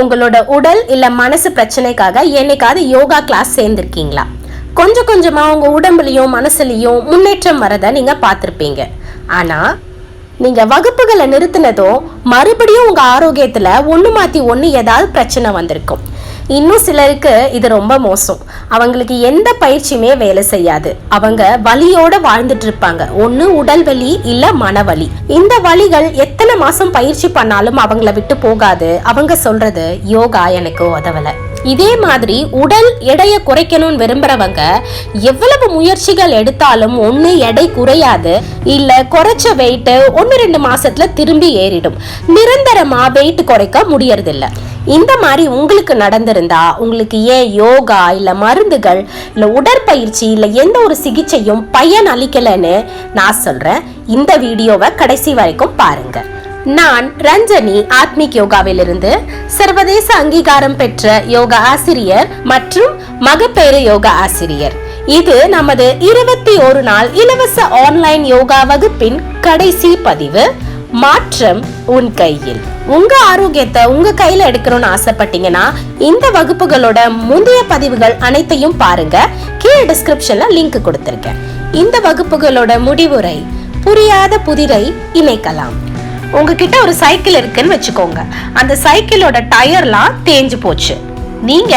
உங்களோட உடல் இல்ல மனசு பிரச்சனைக்காக என்னைக்காவது யோகா கிளாஸ் சேர்ந்திருக்கீங்களா? கொஞ்சம் கொஞ்சமா உங்க உடம்புலயும் மனசுலயும் முன்னேற்றம் வரத நீங்க பார்த்திருப்பீங்க. ஆனா நீங்க வகுப்புகளை நிறுத்தினதும் மறுபடியும் உங்க ஆரோக்கியத்துல ஒண்ணு மாத்தி ஒண்ணு ஏதாவது பிரச்சனை வந்திருக்கும். இன்னும் சிலருக்கு இது ரொம்ப மோசம். அவங்களுக்கு எந்த பயிற்சியுமே வேலை செய்யாது. அவங்க வலியோட வாழ்ந்துட்டு இருப்பாங்க. ஒண்ணு உடல் வலி இல்ல மனவலி இந்த வலிகள் எத்தனை மாசம் பயிற்சி பண்ணாலும் அவங்கள விட்டு போகாது. அவங்க சொல்றது யோகா எனக்கு உதவல. இதே மாதிரி உடல் எடையை குறைக்கணும்னு விரும்புறவங்க எவ்வளவு முயற்சிகள் எடுத்தாலும் ஒண்ணு எடை குறையாது. இல்ல குறைச்ச வெயிட் ஒன்னு ரெண்டு மாசத்துல திரும்பி ஏறிடும். நிரந்தரமா வெயிட் குறைக்க முடியறதில்லை. இந்த மாதிரி உங்களுக்கு நடந்திருந்தா உங்களுக்கு ஏன் யோகா இல்லை மருந்துகள் இல்லை உடற்பயிற்சி இல்லை எந்த ஒரு சிகிச்சையும் பயன் அளிக்கலைன்னு நான் சொல்கிறேன் இந்த வீடியோவை கடைசி வரைக்கும் பாருங்கள் நான் ரஞ்சனி ஆத்மிக் யோகாவிலிருந்து சர்வதேச அங்கீகாரம் பெற்ற யோகா ஆசிரியர் மற்றும் மகப்பேறு யோகா ஆசிரியர். இது நமது இருபத்தி ஒரு நாள் இலவச ஆன்லைன் யோகா வகுப்பின் கடைசி பதிவு. மாற்றம் உன் கையில். உங்க ஆரோக்கியத்தை உங்க கையில எடுக்கணும்னு ஆசைப்பட்டீங்கன்னா இந்த வகுப்புகளோட முந்தைய பதிவுகள் அனைத்தையும் பாருங்க. கீழே டிஸ்கிரிப்ஷன்ல லிங்க் கொடுத்திருக்கேன். இந்த வகுப்புகளோட முடிவுரை புரியாத புதிரை இணைக்கலாம். உங்ககிட்ட ஒரு சைக்கிள் இருக்குன்னு வச்சுக்கோங்க. அந்த சைக்கிளோட டயர்லாம் தேஞ்சு போச்சு. நீங்க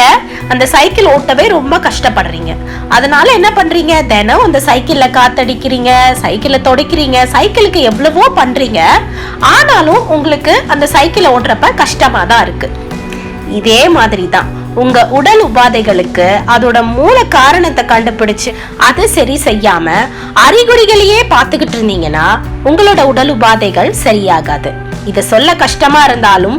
அந்த சைக்கிள் ஓட்டவே ரொம்ப கஷ்டப்படுறீங்க. அதனால என்ன பண்றீங்க? தினம் அந்த சைக்கிள்ல காத்தடிக்கிறீங்க சைக்கிளை துடைக்கிறீங்க சைக்கிளுக்கு எவ்வளவோ பண்றீங்க. ஆனாலும் உங்களுக்கு அந்த சைக்கிளை ஓட்டுறப்ப கஷ்டமா தான் இருக்கு. இதே மாதிரி தான் உங்க உடல் உபாதைகளுக்கு அதோட மூல காரணத்தை கண்டுபிடிச்சு அதை சரி செய்யாம அறிகுறிகளையே பார்த்துக்கிட்டு இருந்தீங்கன்னா உங்களோட உடல் உபாதைகள் சரியாகாது. இதை சொல்ல கஷ்டமா இருந்தாலும்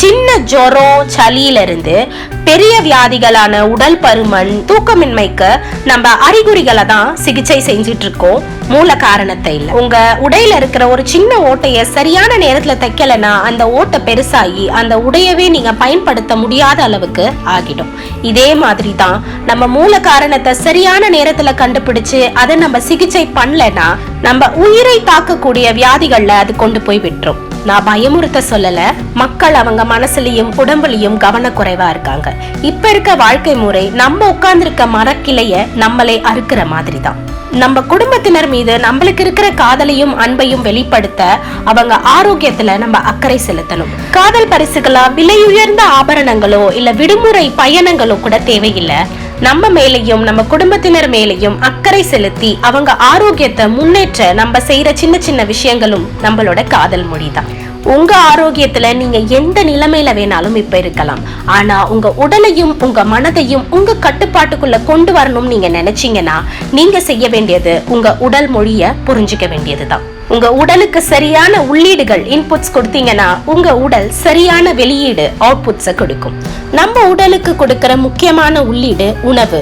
சின்ன ஜொரம் சளியிலிருந்து பெரிய வியாதிகளான உடல் பருமன் தூக்கமின்மைக்கு நம்ம அறிகுறிகளை தான் சிகிச்சை செஞ்சுட்டு இருக்கோம் மூல காரணத்தை இல்லை. உங்க உடையில இருக்கிற ஒரு சின்ன ஓட்டைய சரியான நேரத்துல தைக்கலைன்னா அந்த ஓட்டை பெருசாகி அந்த உடையவே நீங்க பயன்படுத்த முடியாத அளவுக்கு ஆகிடும். இதே மாதிரி தான் நம்ம மூல காரணத்தை சரியான நேரத்துல கண்டுபிடிச்சு அதை நம்ம சிகிச்சை பண்ணலைன்னா நம்ம உயிரை தாக்கக்கூடிய வியாதிகள்ல அது கொண்டு போய் விட்டுரும். நான் பயமுறுத்த சொல்லல. மக்கள் அவங்க மனசுலயும் உடம்புலயும் கவனக்குறைவா இருக்காங்க. இப்ப இருக்க வாழ்க்கை முறை நம்ம உட்கார்ந்திருக்க மரக்கிளைய நம்மளே அறுக்கிற மாதிரி தான் நம்ம குடும்பத்தினர் மீது நம்மளுக்கு இருக்கிற காதலையும் அன்பையும் வெளிப்படுத்த அவங்க ஆரோக்கியத்துல நம்ம அக்கறை செலுத்தணும். காதல் பரிசுகளா விலையுயர்ந்த ஆபரணங்களோ இல்ல விடுமுறை பயணங்களோ கூட தேவையில்லை. நம்ம மேலையும் நம்ம குடும்பத்தினர் மேலையும் அக்கறை செலுத்தி அவங்க ஆரோக்கியத்தை முன்னேற்ற நம்ம செய்யற சின்ன சின்ன விஷயங்களும் நம்மளோட காதல் மொழிதான். உங்க ஆரோக்கியத்துல நீங்க எந்த நிலைமையில வேணாலும் இப்ப இருக்கலாம். ஆனா உங்க உடலையும் உங்க மனதையும் உங்க கட்டுப்பாட்டுக்குள்ள கொண்டு வரணும்னு நீங்க நினைச்சீங்கன்னா நீங்க செய்ய வேண்டியது உங்க உடல் மொழிய புரிஞ்சுக்க வேண்டியதுதான். உங்க உடலுக்கு சரியான உள்ளீடுகள் இன்புட்ஸ் கொடுத்தீங்கன்னா உங்க உடல் சரியான வெளியீடு அவுட்புட்ஸை கொடுக்கும். நம்ம உடலுக்கு கொடுக்கிற முக்கியமான உள்ளீடு உணவு.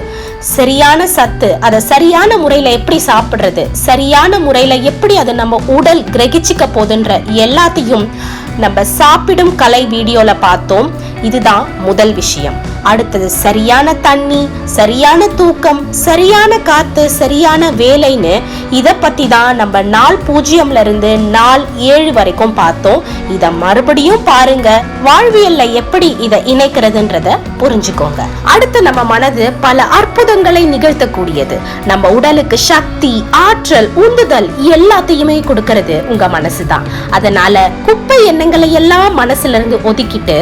சரியான சத்து அதை சரியான முறையில எப்படி சாப்பிடுறது சரியான முறையில எப்படி அதை நம்ம உடல் கிரகிச்சுக்க போதுன்ற எல்லாத்தையும் நம்ம சாப்பிடும் கலை வீடியோல பார்த்தோம். இதுதான் முதல் விஷயம். அடுத்தது சரியான தண்ணி சரியான தூக்கம் சரியான காத்து சரியான வேலைன்னு இதை பத்தி தான் நம்ம நாள் பூஜ்ஜியம்ல இருந்து நாள் ஏழு வரைக்கும் பார்த்தோம். இத மறுபடியும் பாருங்க. வாழ்வியல்ல எப்படி இதை இணைக்கிறதுன்றத புரிஞ்சுக்கோங்க. அடுத்து நம்ம மனது பல அற்புதங்களை நிகழ்த்தக்கூடியது. நம்ம உடலுக்கு சக்தி ஆற்றல் உந்துதல் எல்லாத்தையுமே கொடுக்கறது உங்க மனசு தான் அதனால குப்பை எண்ணங்களை எல்லாம் மனசுல இருந்து ஒதுக்கிட்டு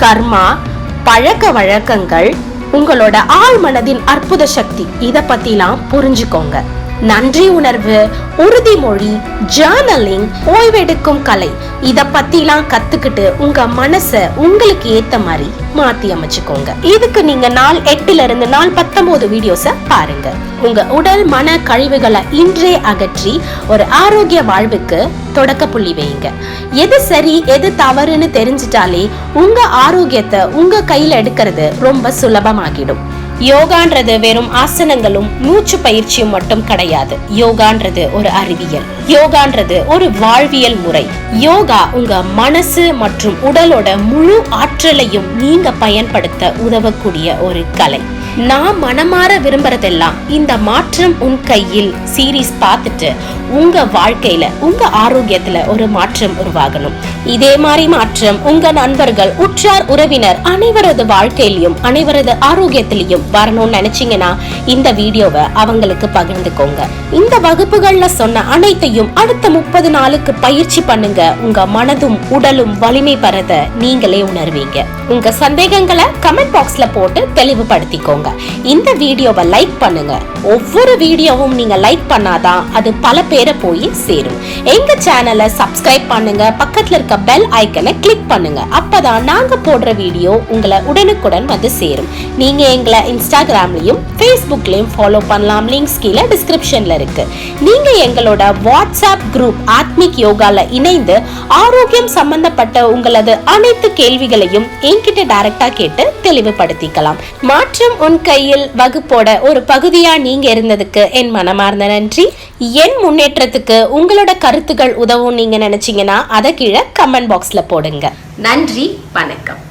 கர்மா பழக்க வழக்கங்கள் உங்களோட ஆழ் மனதின் அற்புத சக்தி. இதை பத்திலாம் புரிஞ்சுக்கோங்க. நன்றி உணர்வு உறுதிமொழி ஜேர்னலிங் ஓய்வெடுக்கும் கலை. இத பத்திலாம் கத்துக்கிட்டு உங்க மனச உங்களுக்கு ஏத்த மாதிரி மாத்தி அமைச்சுக்கோங்க. இதுக்கு நீங்க நாள் எட்டுல இருந்து நாள் பத்தொன்பது வீடியோஸ பாருங்க. உங்க உடல் மன கழிவுகளை இன்றே அகற்றி ஒரு ஆரோக்கிய வாழ்வுக்கு தொடக்க புள்ளி வைங்க. எது சரி எது தவறுன்னு தெரிஞ்சிட்டாலே உங்க ஆரோக்கியத்தை உங்க கையில எடுக்கிறது ரொம்ப சுலபமாகிடும். யோகான்றது வெறும் ஆசனங்களும் மூச்சு பயிற்சியும் மட்டும் கிடையாது. யோகான்றது ஒரு அறிவியல். யோகான்றது ஒரு வாழ்வியல் முறை. யோகா உங்க மனசு மற்றும் உடலோட முழு ஆற்றலையும் நீங்க பயன்படுத்த உதவக்கூடிய ஒரு கலை. நான் மனமாற விரும்புறதெல்லாம் இந்த மாற்றம் உன் கையில் சீரீஸ் பார்த்துட்டு உங்க வாழ்க்கையில உங்க ஆரோக்கியத்துல ஒரு மாற்றம் உருவாகணும். இதே மாதிரி மாற்றம் உங்க நண்பர்கள் உற்றார் உறவினர் அனைவரது வாழ்க்கையிலும் அனைவரது ஆரோக்கியத்திலையும் வரணும்னு நினைச்சீங்கன்னா இந்த வீடியோவை அவங்களுக்கு பகிர்ந்துக்கோங்க. இந்த வகுப்புகள்ல சொன்ன அனைத்தையும் அடுத்த முப்பது நாளுக்கு பயிற்சி பண்ணுங்க. உங்க மனதும் உடலும் வலிமை பெறத நீங்களே உணர்வீங்க. உங்க சந்தேகங்களை கமெண்ட் பாக்ஸ்ல போட்டு தெளிவுபடுத்திக்கோங்க. இந்த வீடியோவை லைக் பண்ணுங்க. ஒவ்வொரு வீடியோவும் நீங்க லைக் பண்ணாதான் அது பல பேரை போய் சேரும். எங்க சேனலை சப்ஸ்கிரைப் பண்ணுங்க. பக்கத்துல இருக்க பெல் ஐக்கனை கிளிக் பண்ணுங்க. அப்பதான் நாங்க போடுற வீடியோ உங்களை உடனுக்குடன் வந்து சேரும். நீங்க எங்களை இன்ஸ்டாகிராம்லயும் ஃபேஸ்புக்லயும் ஃபாலோ பண்ணலாம். லிங்க்ஸ் கீழே டிஸ்கிரிப்ஷன்ல இருக்கு. நீங்க எங்களோட வாட்ஸ்அப் குரூப் ஆத்மிக் யோகால இணைந்து ஆரோக்கியம் சம்பந்தப்பட்ட உங்களது அனைத்து கேள்விகளையும் கிட்ட டைரக்டா கேட்டு தெளிவுபடுத்திக்கலாம். மாற்றம் உன் கையில் வகுப்போட ஒரு பகுதியா நீங்க இருந்ததுக்கு என் மனமார்ந்த நன்றி. என் முன்னேற்றத்துக்கு உங்களோட கருத்துக்கள் உதவும் நீங்க நினைச்சீங்கன்னா அதை கீழே கமெண்ட் பாக்ஸ்ல போடுங்க. நன்றி வணக்கம்.